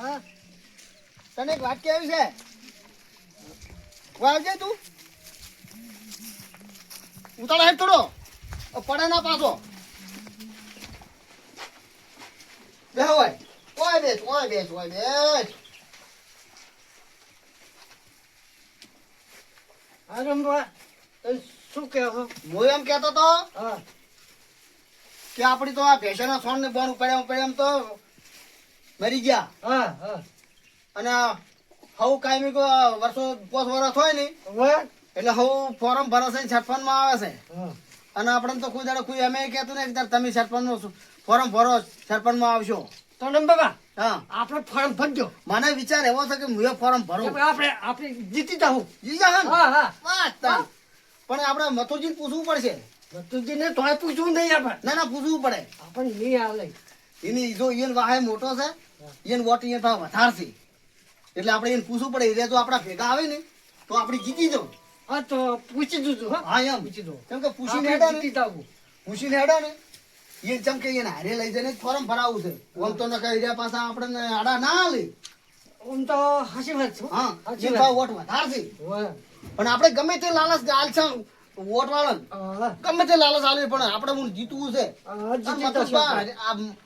હા? તને એક વાત કેવી છે? વાવજે તું? ઉતાળા હેઠ થોડો. પડે ના પાછો. બે હોય. ઓય બેસ ઓય બેસ ઓય બેસ શું કહો હું એમ કહેતો તો કે આપણી તો આ ભેંસોના સોન ને બોન ઉપડ્યા ઉપડ્યા એમ તો મરી ગયા. હા હા. અને હવ કાયમી કો વર્ષો પોસ વર્ષ હોય ને એટલે હવ ફોરમ ભરશે છટપનમાં આવે છે. અને આપણે તો કોઈ દાડો કોઈ અમે કહેતું નહીં કે તમે સરપંચનું ફોર્મ ભરો સરપંચમાં આવશો. તો બાબા હા. આપણે ફોર્મ ભરજો મને વિચાર એવો છે કે હું ફોર્મ ભરું. આપણે આપણે જીતી જાઉં જીજા હા હા. વાત પણ આપણે મથુરજીને પૂછવું પડશે. ભત્તુજીને તોય પૂછવું નહીં આપણે. ના ના પૂછવું પડે. આપણને નહીં આવે. એની જો ઈયન વાહે મોટો છે. ઈયન વોટ ભાવ વધારશે એટલે આપણે એને પૂછવું પડે એટલે જો આપણા ભેગા આવે ને તો આપણે જીતી જવું હા તો પૂછી દીધું હા. એમ. પૂછી દો કેમ કે પૂછીને હેડા ને. પૂછીને હેડા ને. એ ચમ કે એને હારે લઈ જઈને ફોર્મ ભરાવું છે. ઓમ તો નકા એરિયા પાછા આપણે આડા ના લે. ઓમ તો હાસી વાત છે હા. વાત. ભાવ વોટ વધારશે પણ આપણે ગમે તે લાલચ આલ વોટ વાળા ગમે તે લાલચ આલે પણ આપણે હું જીતવું છે.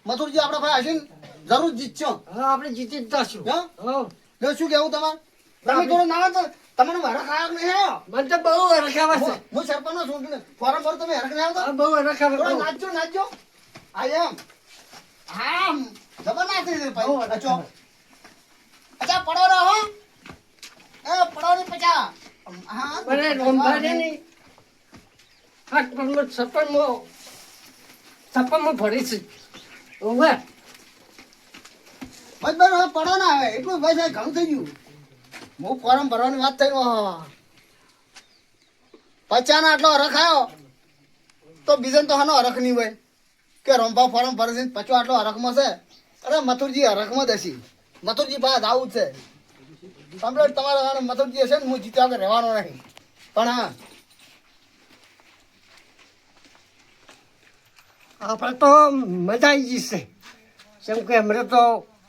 મથુરજી આપણા ભાઈ હશે ને? જરૂર જીતશો હા આપણે જીતી જ જશું. હા? જો શું કેવું તમારે? તમે થોડું ના તો તમને હરખ આવ્યો નહીં આયો? મને તો બહુ રખાવા છે. હું- સરપંચ સરપંચનો છું ફોરમ ભરો તમે હરખ નહીં આવતા? બહુ હરખ આવે બહુ. નાચજો નાચજો. આ એમ. આમ. જબરનાસ્ત છે ભાઈ. નાચો. અચ્છા પડો રહો એ પડો ની પચા હા મને રમવાને નહીં હાથ પર સરપંચ મો સરપંચ મો ભરી છે ઓવે. બસ બસ પડો ના એટલું ભાઈ સાહેબ, ઘણું થઈ હું ફોર્મ ભરવાની વાત થઈ. પચાના આટલો હરખ આવ્યો તો બીજાને તો હાનો હરખ નહીં હોય. કે રંભા ફોર્મ ભરે છે આટલો હરખમાં છે. અરે મથુરજી હરખમાં જ મથુરજી પાસે આવું છે. કમ્પ્લેટ તમારે મથુરજી હશે ને, હું જીત્યા વગર રહેવાનો નહીં. પણ આપણે તો મજા આવી જશે કેમ કે અમરે તો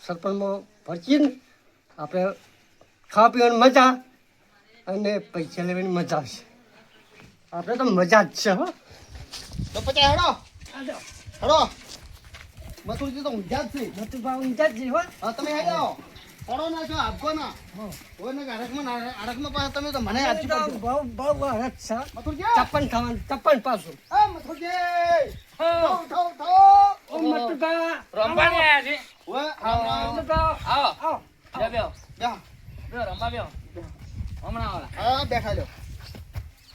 સરપંચમાં ભરચીને આપણે ખાવા પીવાની મજા અને પૈસા લેવાની મજા આવશે આપણે તો મજા જ છે હો. તો પછી હેડો. હેડો. મથુરજી તો ઊંઝા જ છે નતું ઊંઝા જ છે હો. હા તમે હેડો. પડો ના છો આપકો ના. હોય ને આરકમાં આરકમાં ના- તમે તો મને આપી પડજો બહુ બહુ હરખ છે. મથુરજી! ચપ્પન ખાવાનું ચપ્પન પાછું. એ મથુરજી! હા. ઠો ઠો ઉઠો. ઓ મટુકા રમવાની આયા છે ઓય, આવો, આવો. આવો. આવો. બે બેહો. બેહો. બેહો રમવા બેહો હમણાં હા, બેઠા લ્યો.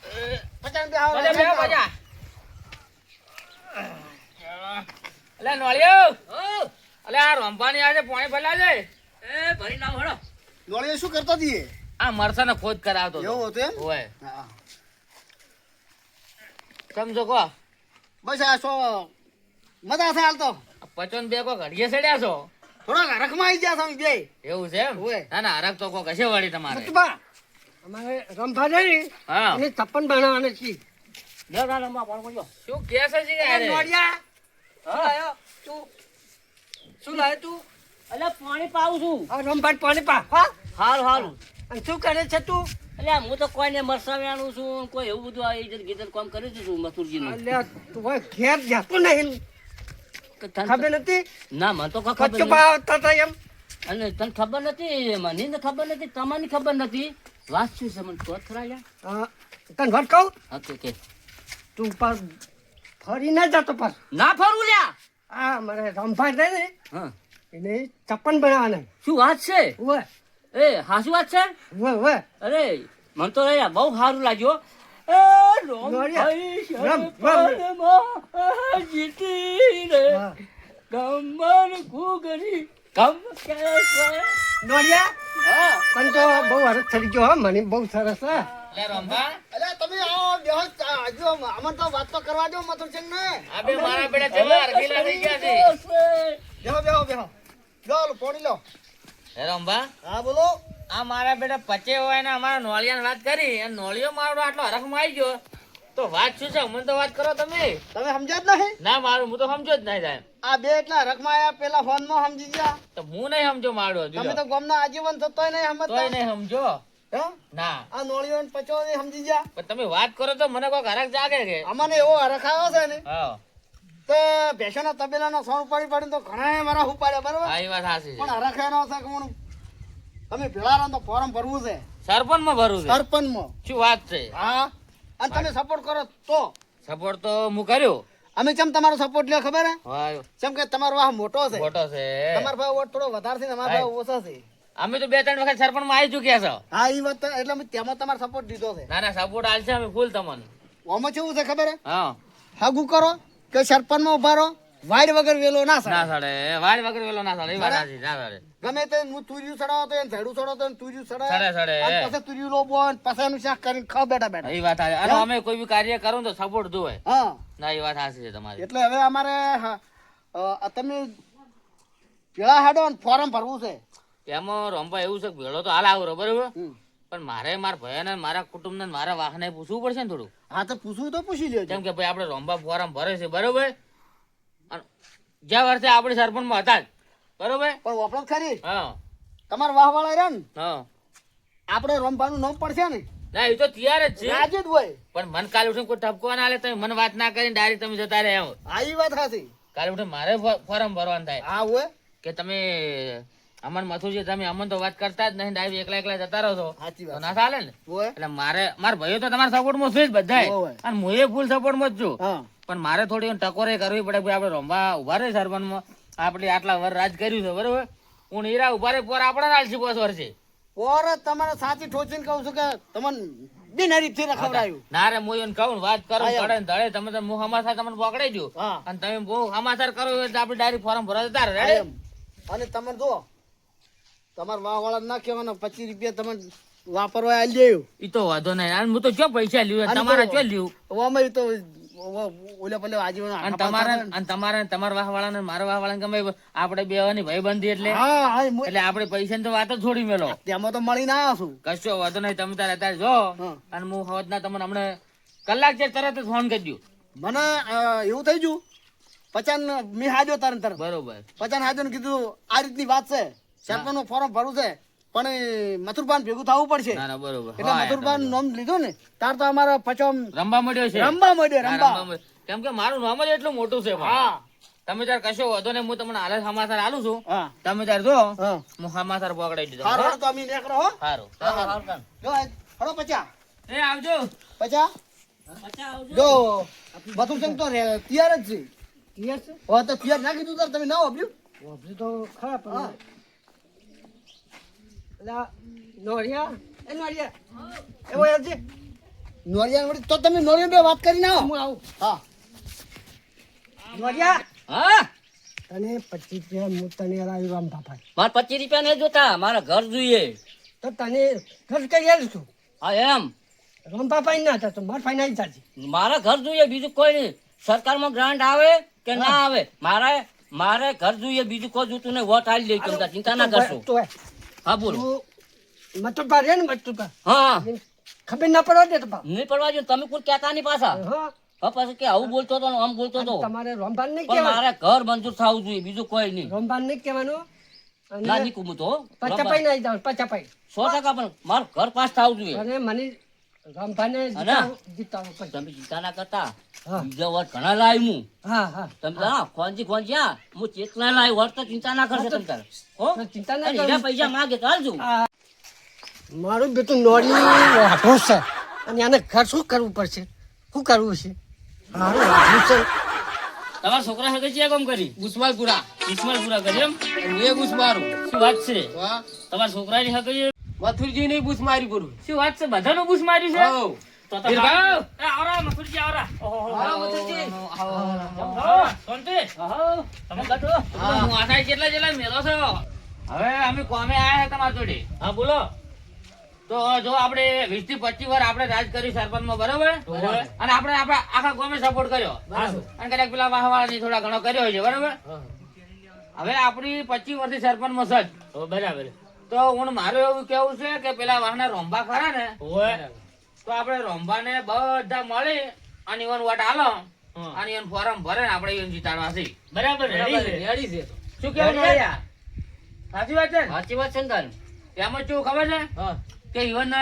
એ, પચાસ બેહો, બધા બેહો બેહો. અલે નોળિયો. અલે આ રમવાની આજે પાણી ભલા છે એ ભરી નાવ હળો નોળીએ શું કરતો હતી આ મરસાને ખોદ કરાવતો. એવું હતું એમ? ઓય સમજો કો બસ આ સો મજા છે હાલ તો. પચોન બે કો ઘડીએ સડ્યા છો? થોડાક હરખમાં આવી ગયા બે. એવું છે એમ. ના ના હરખ તો કો કશે વાળી તમારે. અમારે રમવા છે હા. એને ચપ્પન બનાવવાના છે બેહો ના રમવા પણ બોલો. શું કે છે જી અરે નોડિયા. હા. આયો તું? શું લાય તું? અલે પાણી પાઉં છું. આ રમભાટ પાણી પા. હા. હાલ હાલ. અને શું કરે છે તું? એટલે હું તો કોઈને મરસાવ્યાનું વેણું છું કોઈ એવું બધું આ ઇજ્જત ગીજત કામ કરી મથુરજી નું અલ્યા તું ઘેર જતો નહીં. ખબર નથી? ના મને તો ખબર. ભાવ થતા એમ. અને તને ખબર નથી? મને ખબર નથી તમને ખબર નથી. વાત શું છે મને તો ખરા તને વાત કહું? ઓકે કે તું પર ફરી ના જતો પાસ ના ફરવું લ્યા. આ મારે રમભાટ દે ને હા. એને ચપ્પન બનાવવાના. શું વાત છે? ઓય એ હાસુ વાત છે? ઓય ઓય અરે મને તો બહુ સારું લાગ્યો એ રોમ રમ, રમ. જીતી રે ગમન કુગરી ગમ કે દોડ્યા હા પણ તો બહુ હરસ થઈ ગયો હો મને બહુ સરસ હા લે રંભા અલ્યા તમે આવો બેહો હજુ તો વાત તો કરવા દો મથુરચંદ ને આ બે મારા બેટા જેવા અરગીલા થઈ ગયા છે બેહો. બેહો બેહો લો લો, પાણી લો. હે રંભા હા બોલો. આ મારા બેટા પચે હોય ને અમારા નોળિયાને વાત કરી અને નોળિયો મારો આટલો હરખમાં આવી ગયો. તો વાત શું છે? મને તો વાત કરો તમે. તમે સમજ્યા જ નહીં. ના મારું હું તો સમજો જ નહીં સાહેબ. આ બે એટલા હરખમાં આયા પેલા ફોનમાં સમજી ગયા. તો હું નહીં સમજો મારો તમે તો. ગામના આજીવન છો નહીં નહીં તોય નહીં સમજો? ના. આ નોળીઓ ને પચો સમજી ગયા. પણ તમે વાત કરો તો મને કોઈ હરખ જાગે કે? અમને એવો હરખ આવ્યો છે ને હા. તે ભેંસોના તબેલાનો સોન ઉપાડી પડી તો ઘણા મારા ઉપાડ્યા બરાબર? એ વાત સાચી પણ હરખ એનો છે કે હું તમે ભેળા રહો તો ફોરમ ભરવું છે? સરપંચમાં ભરવું છે. સરપંચમાં? શું વાત છે? હા. અને તમે સપોર્ટ કરો તો? સપોર્ટ તો હું કર્યો. અમે કેમ તમારો સપોર્ટ લ્યો ખબર હે? કેમ કે તમારો વાહ મોટો છે. મોટો છે. તમારો ભાઈ વોટ થોડો વધારે છે ને અમારો ભાઈ ઓછો છે. અમે તો બે ત્રણ વખત સરપંચમાં આવી ચુક્યા છો. હા એ વાત એટલે અમે તેમાં તમારો સપોર્ટ દીધો છે. ના ના સપોર્ટ આલશે અમે ફૂલ તમને. આમાં કેવું છે ખબર હે? હા. હાગુ કરો કે સરપંચમાં ઊભા રહો. વાઈડ વગર વેલો ના ના સડે સડે વાડ વગર વેલો ના સડે વાત સાચી ના સડે ગમે તે હું તુર્યું સડાવો તો એને ઝાડુ સડાવો તો એને તુર્યું સડે, સડે. અને પછી તુર્યું લોબો અને ને પછી એનું શાક કરીને ખાવ બેઠા બેઠા. એ વાત સાચી. અને અમે કોઈ બી કાર્ય કરો ને તો સપોર્ટ જોવે. હા. ના એ વાત સાચી છે તમારી. એટલે હવે અમારે તમે પેલા હેડો અને ફોર્મ ભરવું છે. એમાં રંભા એવું છે કે ભેળો તો હાલ આવરો બરોબર? પણ મારે મારા ભયાને મારા કુટુંબ ને મારા વાહને પૂછવું પડશે ને થોડું. હા તો પૂછવું તો પૂછી લેજો. કેમ કે ભાઈ આપણે રંભા ફોરમ ભરે છે બરોબર? જ્યાં વર્ષે આપણે સરપંચમાં હતા જ. બરોબર? પણ વપરાત ખરી? હા. તમારા વાહ વાળા રહ્યા ને? હા. આપણે રમવાનું નામ પડશે ને? ના એ તો તૈયાર જ છે. આજે જ હોય. પણ મન કાલે ઉઠે કોઈ ઠપકો ના લે તમે મન વાત ના કરીને ડાયરેક્ટ તમે જતા રહ્યા હા. વાત હતી કાલે ઉઠે મારે ફોરમ ભરવાનું થાય. હા હોય. કે તમે અમન છે તમે અમન તો વાત કરતા જ નહીં ડાયરેક્ટ એકલા એકલા જતા રહો છો. તો ના ચાલે ને? એટલે મારે મારા ભાઈઓ તો તમારા સપોર્ટમાં છે જ બધાય. અને હું એ ફૂલ સપોર્ટમાં જ છું. પણ મારે થોડી ટકોરે કરવી પડે ભાઈ આપણે રમવા ઊભા રહે સરપંચમાં. આપણે આટલા વર રાજ કર્યું છે બરોબર? હું હીરા ઊભા રહે પોર આપણે આલસી પોસ વર્ષે પોર તમારે સાચી ઠોચીને કહું છું કે તમને બિનહરીફથી રખવડાયું ના રે હું એને કહું વાત કરું હા, ધડે તમે તો હું સમાચાર તમને પકડાઈ જો અને તમે બહુ સમાચાર કરો એટલે આપણે ડાયરેક્ટ ફોર્મ ભરવા જતા? એમ. અને તમે જો તમારે વાહ વાળા ના કહેવાના પચીસ રૂપિયા તમે વાપરવા આવી જાય ઈ તો વાંધો નહીં. હું તો ચો પૈસા લ્યું? તમારા લ્યું? તો ઓલે પલે આજીવન અને તમારા અને તમારા તમારા વાહ ને મારા વાહ ગમે આપણે બેવાની ભાઈબંધી એટલે. હા હા હું- એટલે આપણે પૈસાની તો વાત છોડી મેલો. તેમાં તો મળી ના છું કશો વાંધો નહીં તમે તારે અત્યારે જો. અને હું હવતના તમને હમણાં કલાક છે તરત જ ફોન કરી દઉં. મને એવું થઈ ગયું. પચાન મેં હાજો તરત તરત બરોબર. પચાન હાજર ને કીધું આ રીતની વાત છે. સરપંચનું ફોર્મ ભરું છે. પણ મથુરપાન મથુરબાન ભેગું થવું પડશે. ના ના બરોબર. એટલે મથુરબાન નામ લીધું ને તાર તો અમારો પચો રંબા મળ્યો છે. રંબા મળ્યો રંબા. કેમ કે મારું નામ જ એટલું મોટું છે હા. તમે તાર કશો વધો નહીં હું તમને હાલે સમાચાર આલું છું. તમે તાર જો હું. સમાચાર પકડાઈ દીધો. હારું, હારું, તો અમે નેકરો હો. સારું જો હળો પચા એ આવજો. પચા જો મથુરચંદ તો તૈયાર જ છે. તૈયાર છે? હો તો તૈયાર ના કીધું તાર તમે ના વાપર્યું વાપરી તો ખરા પણ હા. એટલે નોરિયા. નોરિયા. એવો આવજે. નોરિયા વળી તો તમે નોરિયા બે વાત કરી ના હું આવું. હા. નોરિયા. હા. તને પચીસ રૂપિયા હું તને લાવ્યું આમ બાપા મારે પચીસ રૂપિયા નહીં જોતા મારે ઘર જોઈએ. તો તને ઘર કઈ આવ્યું છું. હા એમ. રામ બાપા ના હતા તો મારા ફાઈન થાય જાજે મારે ઘર જોઈએ બીજું કોઈ નહીં. સરકારમાં ગ્રાન્ટ આવે કે ના આવે? મારે મારે ઘર જોઈએ બીજું કોઈ જોતું નહીં. વોટ આવી તમે ચિંતા ના કરશો. તો હા બોલો. તું મથુરપા રે ને મથુરપા હા. ખબર ના પડવા દે તો નહીં પડવા જો તમે કોઈ કહેતા નહીં પાછા. હા. પાછું કે આવું બોલતો હતો આમ બોલતો હતો તમારે રોમભાન નહીં કહેવાનું. મારે ઘર મંજૂર થવું જોઈએ બીજું કોઈ નહીં. રોમબાન નહીં કહેવાનું. નાની કુમુ તો પચાપાઈ નહીં જાવ પચાપાઈ. સો ટકા પણ મારું ઘર પાસ થવું જોઈએ. અને મને જીતાડવું પડે. તમે જીતા ના કરતા. બીજા વોટ ઘણા લાવી હું. હા હા. તમે હા ખોંજી ખોંજી હા. હું ચેતના લાવી વોટ તો ચિંતા ના કરશે તમે તારે. હો? ચિંતા ના અને પૈસા માગે તો મારું બેટું વાઢું છે. અને આને ઘર શું કરવું પડશે? શું કરવું છે? મારું વાઢું છે. તમારા છોકરા સાથે ક્યાં કામ કરી? ઉસ્માલપુરા. ઉસ્માનપુરા કરી એમ? એ બુસ મારું શું વાત છે? તમારા છોકરાની હકીકત મથુરજી ની બુસ મારી પૂરું. શું વાત છે? બધાનું બૂસ માર્યું છે. તો તો સારું. એ આવરા મથુરજી આવરા. ઓહો, હા, મથુરજી. આવરા. શાંતિ? તમે બેઠો. હું. આસાઈ જેટલા જેટલા મેલો છો. હવે અમે કોમે આયા છે તમારા જોડે? હા બોલો. તો જો આપણે વીસથી પચીસ વાર આપણે રાજ કર્યું સરપંચમાં બરોબર? અને આપણે આપણા આખા ગામે સપોર્ટ કર્યો. અને કદાચ પેલા વાહવાળાની થોડા ઘણો કર્યો છે બરોબર? હવે આપણી પચીસ વર્ષથી સરપંચમાં સજ બરાબર. તો હું મારું એવું કેવું છે કે પેલા વાહના રોંબા ખરા ને? તો આપણે રોંબાને બધા મળી અને ઈવન વોટ હાલો અને ઈવન ફોરમ ભરે ને આપણે ઈવન જીતાડવા છે. બરાબર રેડી છે. શું કેવું સાચી વાત છે સાચી વાત છે ને તારી? એમાં કેવું ખબર છે? કે ઈવન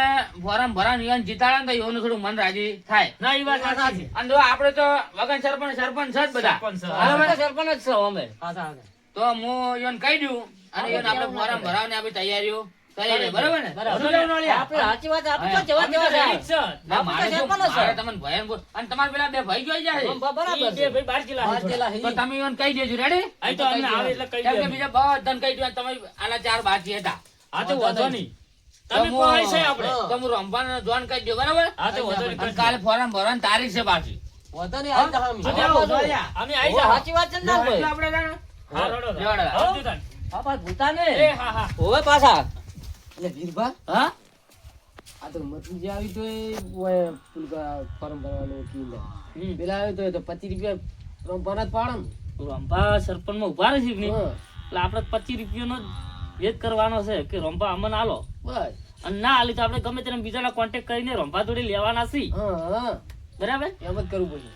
ફોરમ ભરા ઈવન જીતાડે ને તો ઈવનનું થોડું મન રાજી થાય. ના એ વાત સાચી અને જો આપણે તો વગન સરપંચ સરપંચ છે જ બધા. સરપંચ જ છો અમે. તો હું ઈવન કહી દઉં અને ઈવન આપણે ફોરમ ભરાવવાની આપણી તૈયારીઓ કરી બરાબર ને બરાબર. શું કેવું નળિયા? આપણે સાચી વાત આપણે તો જવા દેવા છે. ના, આપણે મારે તો શું- સરપંચ જ મારે તમને ભયન અને તમારા પેલા બે ભાઈ જોઈ જાય બ- બરાબર છે. બાર જેલા છે. તો તમે ઈવન કહી દેજો રેડી અહીં તો અમને આવે એટલે કહી કેમ બીજા બધાને કહી દઉં તમે આના ચાર બાકી હતા હા તો વાંધો નહીં. તમે કોઈ છે આપણે. તો હું રમવાને જોઈન કરી બરાબર હા તો વાંધો નહીં. કાલે ફોરમ ભરવાની તારીખ છે પાછી અમે હા, આવો છો. જોયા. અમે આઈ જા. સાચી વાત છે ને ના કોઈ? એટલે આપણે હા, રડો, રડો. લેવાડો. આવજો તાન. હા, પાછા ને. એ હા હા હોવે પાછા. એટલે વીરભા? હા? આ તો મતલબ જે આવી તો એ ફોર્મ ભરવાનું પેલા આવ્યો તો પચીસ રૂપિયા રમવાના જ પાડે ને. રંભા સરપંચમાં ઊભા રહે છે એટલે આપણે પચીસ રૂપિયાનો વેચ કરવાનો છે કે રંભા અમને આલો. બસ. અને ના આલી તો આપણે ગમે તેને બીજાના કોન્ટેક્ટ કરીને રંભા જોડે લેવાના છીએ બરાબર? એમ જ કરવું પડશે.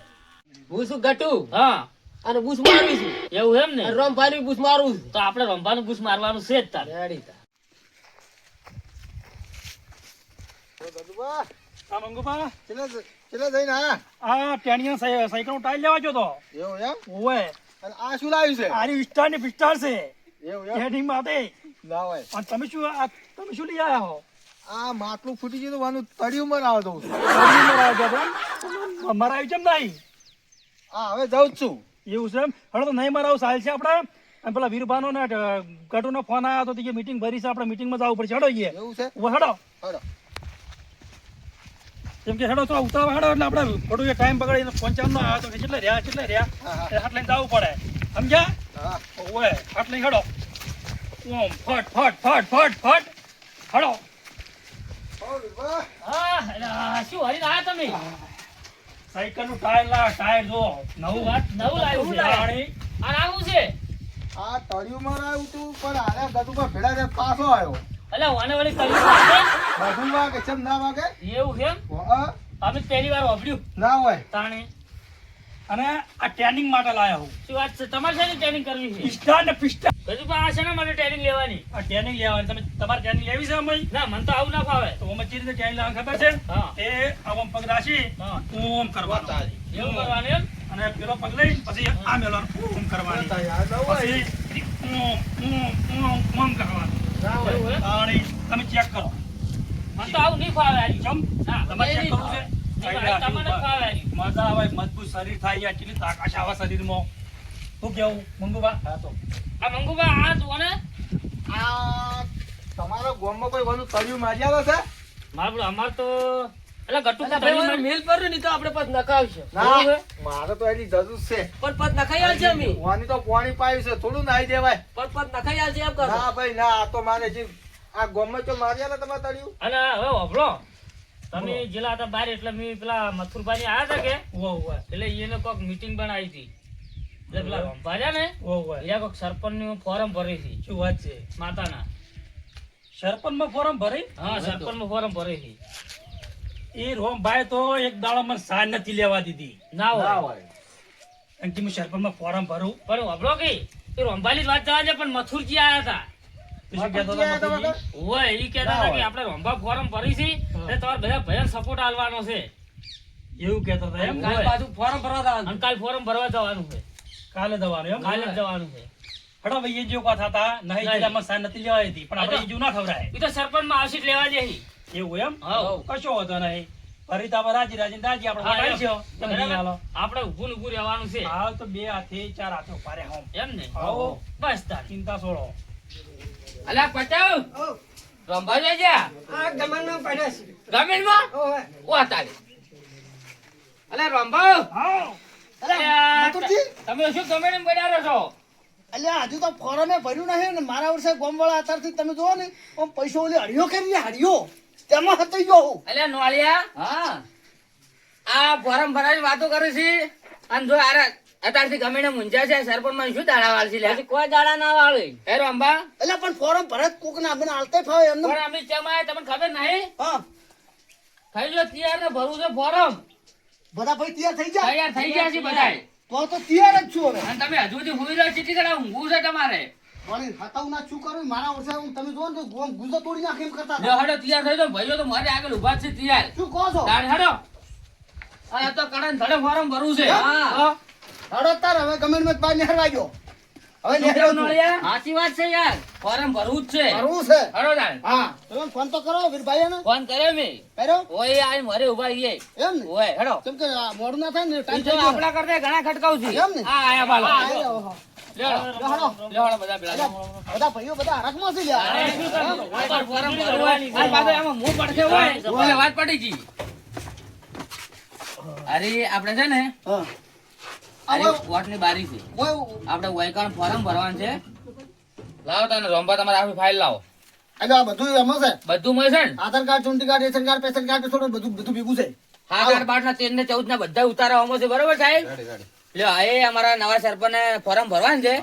હું શું ઘટું હા. અને બૂસ મારું છું. એવું એમ ને? પાડી બૂસ મારું તો આપણે રંભાનું બુશ મારવાનું છે જ તાર. મંગુભા, ચલે જઈને આયા આ ટેણીયા લેવા ગયો તો. એવું એમ? ઓવે. અને આ શું લાવ્યું છે? આરી વિસ્તારની વિસ્તાર છે. એવું એમ? ટેનિંગ માટે. ના અને તમે શું આ તમે શું લઈ આવ્યા હો? આ માટલું ફૂટી ગયું તો વાનું તળિયું મરાવ દઉં છું. મરાવ્યું કેમ નહીં? આ હવે જાઉં છું. એવું છે એમ? હવે તો નહીં મરાવું છે આપણે અને પેલા વીરભાનો ને ગટુનો ફોન આવ્યો તો કે મીટિંગ ભરી છે આપણે મીટિંગમાં જવું પડશે. હડો એવું છે? હડો હડો જેમ કે હેડો તો ઉતાવળ હેડો એટલે આપણે ખોટું એ ટાઈમ બગાડીને પંચાવન નો આવે તો કેટલે રહ્યા કેટલે રહ્યા. હાથ લઈને જવું પડે. સમજ્યા? ઓવે હાથ લઈને હેડો. ઓમ ફટ ફટ ફટ ફટ ફટ. હેડો. હા શું હરીને તમે? સાયકલનું ટાયર લા ટાયર જો નવું નવું લાવ્યું છે. આ આવું છે? આ તળિયું આવ્યું તું પણ આને ગતું પર ભેડા રે પાછો આવ્યો. એટલે વાને વળી કર્યું બધું વાગે ચમ ના વાગે? એવું છે અમે પહેલી વાર વાપર્યું. ના હોય. તાણે. અને આ ટ્રેનિંગ માટે લાયા હું. શું વાત છે? તમારે શેની ટ્રેનિંગ કરવી છે? પિસ્તા ને પિસ્તા. હજુ પણ આ છે ને મારે ટ્રેનિંગ લેવાની? આ ટ્રેનિંગ લેવાની. તમે તમારે ટ્રેનિંગ લેવી છે અમે ના મને તો આવું ના ફાવે. તો અમે ચીજ ટ્રેનિંગ લેવાની ખબર છે? એ આમ પગ રાખી હા. ઓમ કરવાનો. એવું કરવાનું એમ? અને પેલો પગ લઈ પછી આ મેલવાનું. ઓમ કરવાની. પછી ઓમ ઓમ ઓમ ઓમ કરવાનું. તમે ચેક કરો મને આવું નહીં ફાવે. ચમ ના, તમારે ચેક. મજા આવે મજબૂત શરીર થાય યાર તાકાત આવે શરીરમાં શું કેવું મંગુબા હા તો આ મંગુબા આ જુઓ ને આ તમારા ગોમમાં કોઈ બધું તળિયું મારી આવે છે મારે અમાર તો એટલે ગટુ એટલે ભાઈ મારે મેલ પર નહીં તો આપણે પત નખાવશે. ના મારે તો એની જરૂર છે. પણ પત નખાઈ આવશે અમે. વાની તો પાણી પાયું છે થોડું નાઈ દેવાય. પણ પત નખાઈ આવશે એમ કરો ના ભાઈ ના આ તો મારે જે આ ગામમાં તો મારી આવે તમારે તળિયું. અને હવે વાપરો તમે જેલા હતા બહાર એટલે મેં પેલા મથુરભાઈ આયા હતા કે? એટલે એને કોક મીટિંગ આવી હતી. એટલે પેલા રંભાર્યા ને ઓ ઓ એ કોક સરપંચનું ફોરમ ભરી હતી. શું વાત છે? માતાના. સરપંચમાં ફોર્મ ભરી? હા સરપંચનું ફોરમ ભરી હતી. એ રોમભાઈ તો એક દાડો મને સાર નથી લેવા દીધી. ના હોય. કારણ કે હું સરપંચમાં ફોરમ ભરું. પણ વાપરો કે એ રંભાલી વાત જવા દે પણ મથુરજી આયા હતા? ઓય કહેતા કે આપણે ફોરમ ભરી છે એટલે તમારે બધા ભયન સપોર્ટ આલવાનો છે. એવું કહેતો હતો એમ? કાલ પાછું ફોર્મ ભરવા જવાનું. કાલ ફોર્મ ભરવા જવાનું છે. કાલે એમ? કાલે જવાનું છે. હડો ભાઈ એ જેવું কথা હતા નહીં. જિલ્લામાં નથી લેવા હતી પણ આપણે એ જેવું ના એ તો સરપંચમાં આવશે લેવા દે ઈ. એવું એમ? કશો વાંધો નહીં. ફરી તો આપણે રાજી રાજી રાજી આપણે હા, વટાઈ એમ. તમે હાલો. આપણે ઊભું ઊભું રહેવાનું છે. હાલ તો બે હાથે ચાર હાથે ઉપાડે હોમ એમ ને. બસ તાર. ચિંતા છોડો. અલા પટાવ રંભા જોઈ જા આ ગમનનો પડે છે જમીનમાં ઓવે ઓ તારી. અલા રંભા હા અલા મથુરજી? તમે શું ગમે એમ પડ્યા રહો છો? અલ્યા હજુ તો ફોરમે ભર્યું નહીં ને. મારા વર્ષે ગોમવાળા અત્યારથી તમે જુઓ ને આમ પૈસો ઓલી હળિયો કેમ ને હળિયો. તેમાં હતી ગયો હું. અલ્યા નોળિયા હા. આ ફોરમ ભરાની વાતો કરે છે. અને જો આરા અત્યારથી ગમે એને મૂંઝા છે સરપંચમાં શું દાડા વાળશે લે કોઈ દાડા ના આવે હે રંબા? એટલે પણ ફોરમ ભરત કોક ના બને આલતે ફાવે એમને. પણ અમે ચમ આયા તમને ખબર નહીં? હા. થઈ જો તૈયાર ને ભરવું છે ફોરમ. બધા ભાઈ તૈયાર થઈ જાય તૈયાર થઈ ગયા છે બધાય. તો તો તૈયાર જ છું અને તમે હજુ સુધી હુઈ રહ્યો કેટલી કડા ઊંઘવું છે તમારે? વળી હતાવું ના શું કરું? મારા વર્ષે હું તમે જો ને તો ગોમ ગુજો તોડી નાખે એમ કરતા હડો તૈયાર થઈ જાઓ. ભાઈઓ તો મારે આગળ ઊભા છે તૈયાર. શું કહો છો? તારે હડો. આ તો કડન ધડે ફોરમ ભરવું છે. હા. હડો તાર હવે કમેન્ટમાં બહાર નિહાળવા ગયો સાચી વાત છે યાર. ફોરમ ભરવું જ છે. કરવું છે? હડો હા. તમે ફોન તો કરો વીરભાઈ ને? ફોન કર્યો મેં. કર્યો? ઓય આ મારે ઊભા રહીએ. એમ ને? ઓય હેડો કેમ કે આ ના થાય ને ટાઈમ બીજો થઈ કરતા ઘણા ખટકાવ છે. એમ ને? આ આયા બાલા હા, આઈ જાઓ, હા. લ્યો લો, હળો. લ્યો હળો બધા ભાઈઓ બધા હરખમાં છે લ્યા. અરે શું કરવું? ફોરમ ભરવું હોય. આ પાછો એમાં મું પડશે હોય એટલે વાત પડી ગઈ. અરે આપણે છે ને હા. અરે વોટની બારી છે. આપણે વૈકાણ ફોરમ ભરવાનું છે. લાવો તને રોંબા તમારે આખી ફાઇલ લાવો. એટલે આ બધું એમાં છે. બધું મળશે ને? આધાર કાર્ડ ચૂંટણી card ration card pension card બધું બધું ભેગું છે. સાત આઠ બાર ના તેર ને ચૌદ ના બધા ઉતારવામાં છે બરોબર સાહેબ? લ્યો એ અમારા નવા સરપંચ ફોરમ ભરવાનું છે.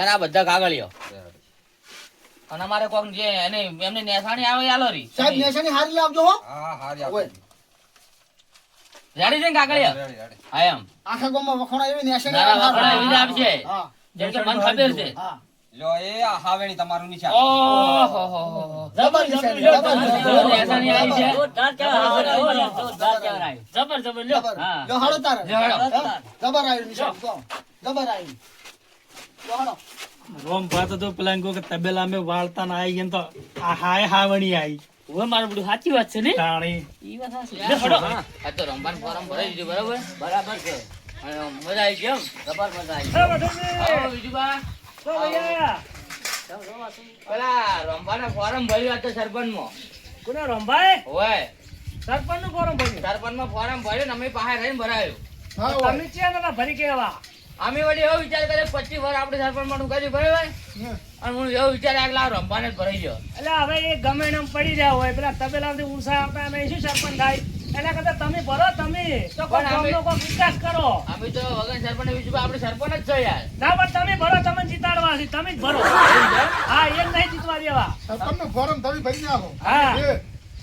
એના બધા કાગળિયો અને અમારે કોક જે એને એમની નેસાણી આવે આલો રી સાહેબ નેસાણી હારી લાવજો હો. ઓય, રેડી છે ને કાગળિયો હા એમ આખા ગામમાં વખોણા એવી નેશાની ના, ના, વખોણા એવી જ આપશે. જેમ કે મન ખબર છે હા ઓહો હો નિશાની, જબરજસ્ત જબર. નેસાણી આવી છે જોરદાર કહેવાય, જોરદાર કહેવાય. જબર જબર લ્યો. હા લો, તારે. લ્યો, હાલો. હા, જબર આવ્યું નિશાન, જબર આવ્યું. લો, હાલો. રોમ ભાત તો પેલા તબેલા મેં વાળતા ના આવી એમ તો આ હાય હાવણી આવી હવે મારું બધું સાચી વાત છે ને? તાણી. હા, આ તો રમવાનું ફોરમ ભરાઈ દીધું બરાબર? બરાબર છે. મજા આવી ગઈ એમ. જબર મજા આવી આવો બીજું બા પેલા રમવાના ફોરમ ભર્યું આ તો સરપંચ કોને રંભાઈ હોય સરપંચનું ફોરમ ભર્યું. સરપંચમાં ફોરમ ભર્યું ને અમે પાસે રહીને ભરાયું. તમે છે ભરી કેવા અમે વળી એવો વિચાર કર્યો પચીસ વાર આપણે સરપંચમાં કર્યું બરાબર અને હું એવો વિચાર આવ્યો રમવાને જ ભરાઈ ગયો. એટલે હવે એ ગમે એમ પડી રહ્યા હોય પેલા તબેલાથી ઊંસા આપતા અમે શું સરપંચ થાય? એના કરતા તમે ભરો તમે. તો ગામનો કોઈ વિકાસ કરો. અમે તો વગર સરપંચ બીજું આપણે સરપંચ જ છે યાર. ના પણ તમે ભરો તમે જીતાડવા છે તમે જ ભરો. હા એ નહીં જીતવા દેવા. તમને ફોરમ તમે ભરી નાખો. હા.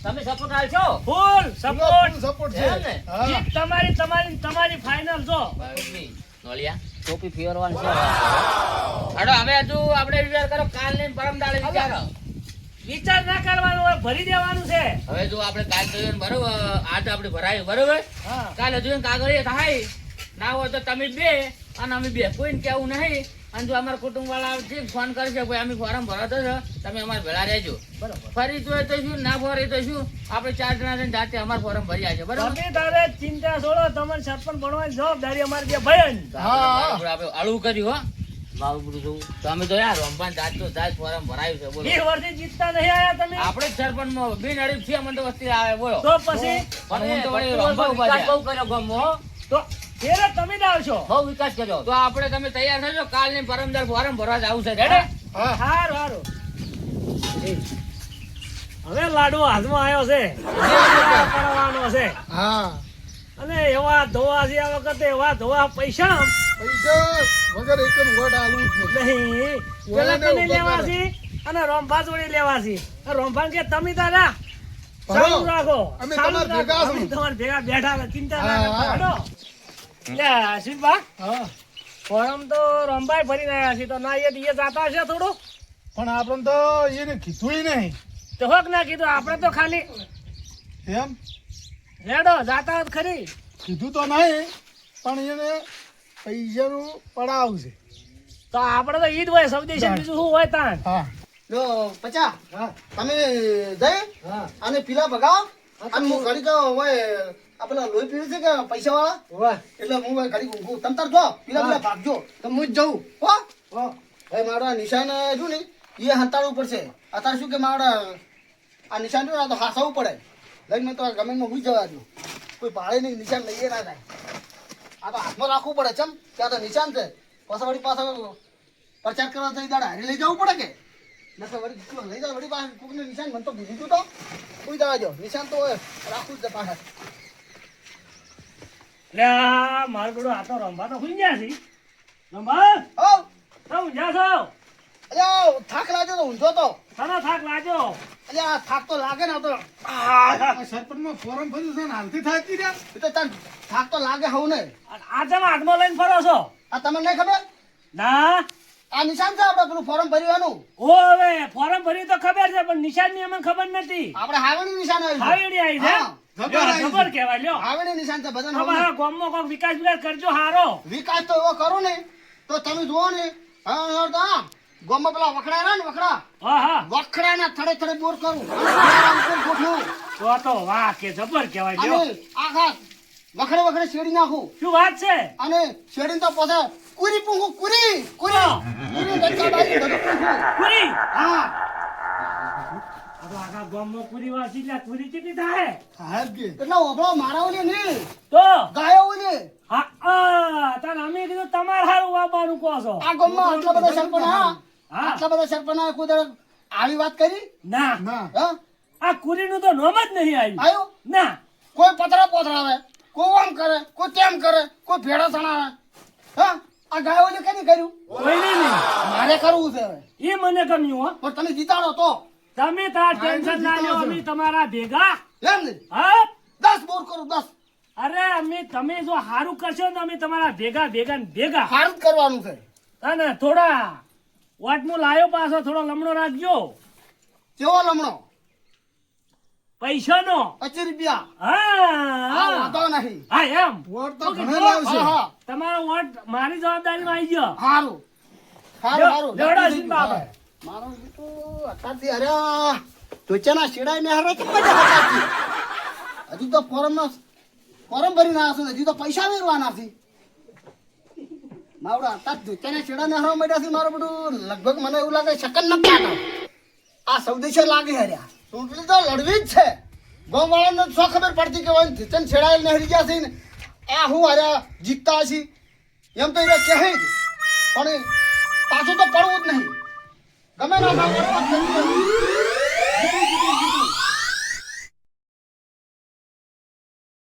તમે સપોર્ટ આલશો ફૂલ સપોર્ટ સપોર્ટ છે. તમારી તમારી તમારી ફાઇનલ જો. નોલિયા. ટોપી ફેરવાની છે? હાડો હવે હજુ આપણે વિચાર કરો કાલ ને પરમ દાડે વિચારો. વિચાર ના કરવાનો હોય ભરી દેવાનું છે. હવે જો આપણે કાલ કર્યું બરોબર આજ આપણે ભરાયું બરોબર? હા. કાલ હજુ કાગળ એ થાય. ના હોય તો તમે બે અને અમે બે. કોઈને કેવું નહીં. અને જો અમારા કુટુંબ વાળા ફોન કરશે ભાઈ અમે ફોરમ ભરાતો છે તમે અમારે ભેળા રહેજો. બરોબર. ફરી જોઈએ તો શું ના ફરી તો શું? આપણે ચાર જણા થઈને જાતે અમારે ફોરમ ભરી આવશે બરાબર? તમે તારે ચિંતા છોડો તમારે સરપંચ બનવાની જવાબદારી અમારી બે ભાઈ આપણે અળવું કર્યું હો. મારું તો યાર રમવાન જાત તો જાત ફોરમ ભરાયું છે બોલો. જીતતા નહીં આયા તમે? આપણે સરપંચમાં બિન હરીફ છે મને તો વસ્તી આવે બોલો. તો પછી? પણ તો વળી વિકાસ ઊભા કર્યો ગામમાં, તો ફેરે તમે જ આવશો. બહુ વિકાસ કર્યો. તો આપણે તમે તૈયાર થજો. કાલની પરમદાર ફોરમ ભરવા જવું છે. રેડે? હારું હારું હવે લાડુ હાથમાં આવ્યો છે. કરવાનો છે. હા. અને એવા ધોવા છે વખતે એવા ધોવા પૈસા. પૈસા વગર એક જ વોટ નહીં. નહીં. પેલા તને લેવા કરે. છે અને રોમભા જોડે લેવા છે. રોમભા કે તમે તારા. રાખો. અમે તમારા ભેગા બેઠા ચિંતા ના હા, કરતા હા. હેડો. લે હા. ફોરમ તો રોમભાઈ ભરીને આવ્યા છે તો ના એ દીએ જાતા હશે થોડું પણ આપણે તો એને કીધું નહીં. તો હોક ના કીધું આપણે તો ખાલી એમ? લેડો જાતા હોત ખરી. કીધું તો નહીં પણ એને પૈસાનું પડાવ છે. તો આપણે તો ઈદ હોય સૌદેશ બીજું શું હોય તાન હા. લો પચા. તમે જઈ અને પીલા ભગાવો. અને હું ઘડી તો હોય આ પેલા લોહી પીવું છે કે પૈસા વાળા એટલે હું ઘડી ઊંઘું. તમ તાર જો પેલા પીલા ભાગજો. તો હું જ જઉં. હો? ભાઈ મારા નિશાન શું ને એ હંતાડવું પડશે. અત્યારે શું કે મારા આ નિશાન જો તો હાસવું પડે. લઈને મેં તો આ ગમે હું જવા દઉં. કોઈ ભાડે નહીં નિશાન લઈએ ના જાય આ તો હાથમાં રાખવું પડે ચમ? ત્યાં તો નિશાન છે. પાછા વળી પાછા પ્રચાર કરવા થઈ દાડા હારી લઈ જવું પડે કે? નકર વળી લઈ જાય વળી પાછા કોકને નિશાન મને તો ભૂલી ગયું તો. કોઈ દવા જો નિશાન તો રાખવું જ છે પાછળ લે આ મારું બેડું આ તો રંભા તો હુઈ ગયા છે રંભા ઓ તો ઊંઝા છો? અલ્યા થાક લાગ્યો તો ઊંઝો તો. તને થાક લાગ્યો? અલ્યા આ થાક તો લાગે ને આ તો. સરપંચમાં ફોરમ ભર્યું છે ને હાલથી થાકી રહ્યા એ તો તાન થાક તો લાગે હવ ને. આ તમે હાથમાં લઈને ફરો છો? આ તમને નહીં ખબર? ના? આ નિશાન છે આપણે પેલું ફોર્મ ભર્યું ઓ હવે ફોરમ ભર્યું તો ખબર છે પણ નિશાનની અમને ખબર નથી. આપણે હાવેણી નિશાન આવ્યું છે. આવી છે? ખબર કેવાય લ્યો. હાવેણી નિશાન છે બધાને અમારા ગામમાં કોઈક વિકાસ વિકાસ કરજો હારો. વિકાસ તો એવો કરો ને તો તમે જુઓ ને હા, હા, તો આમ ગોમાં પેલા વખડા રહ્યા ને વખડા હા હા. વખડાના થડે થડે બોર કરું. તો તો વાહ કે જબર કેવાય લ્યો. આખા વખડે વખડે શેડી નાખું. શું વાત છે? અને શેડીને તો પછી કુરી પૂંખું કુરી કુરી કુરી ડંકા બાજી બધું પૂંખું. પૂરી હા આ તો આખા ગામમાં પૂરી વાસી એટલે પૂરી કેટલી થાય એટલે ઓભળો મારા ઓલી નહીં તો ગાયો ઓલી હા આ, તાર અમે કીધું તમારે હારું વાપવાનું કહો છો આ ગામમાં આટલા બધા સરપંચ હા આટલા બધા સરપંચ કોઈ આવી વાત કરી ના હા આ કુરીનું તો નોમ જ નહીં આવ્યું આવ્યું ના કોઈ પતરા પોતરાવે કોઈ આમ કરે કોઈ તેમ કરે કોઈ ભેડા સણાવે હા આ ગાયો ઓલી કર્યું? કોઈને નહીં મારે કરવું છે એ મને ગમ્યું હો. પણ તમે જીતાડો તો. તમે તાર ટેન્શન ના લો અમે તમારા ભેગા. એમ ને? હા? દસ બોર કરું દસ. અરે અમે તમે જો હારું કરશો ને અમે તમારા ભેગા ભેગા ને ભેગા. જ કરવાનું છે. અને થોડા વાટનું લાયો પાછો થોડો લમણો રાખજો. કેવો લમણો? પૈસાનો. પચીસ રૂપિયા. હા. વાંધો નહીં. હા એમ. વોટ તો ઘણો લાવશે. હા તમારો વોટ મારી જવાબદારીમાં આવી ગયો. સારું સારું સારું લેવડા સિંહ બાબા મારો તો અત્યારથી અરે આ શેડાઈ ને હારે કે હજી તો ફોરમ ફોરમ ભરી ના હશે હજુ તો પૈસા મેળવાના છે. માવડા અત્યાર ત્વચાના શેડા ને હરવા માંડ્યા છે મારો બધું. લગભગ મને એવું લાગે શકન નથી આ સૌદેશો લાગે હર્યા. ચૂંટણી તો લડવી જ છે. ગામ વાળાને શું ખબર પડતી કે હોય ધીતન છેડાયેલ નહરી ગયા છે આ હું હર્યા જીતતા છી એમ તો એને કહે જ. પણ પાછું તો પડવું જ નહીં. ગમે ના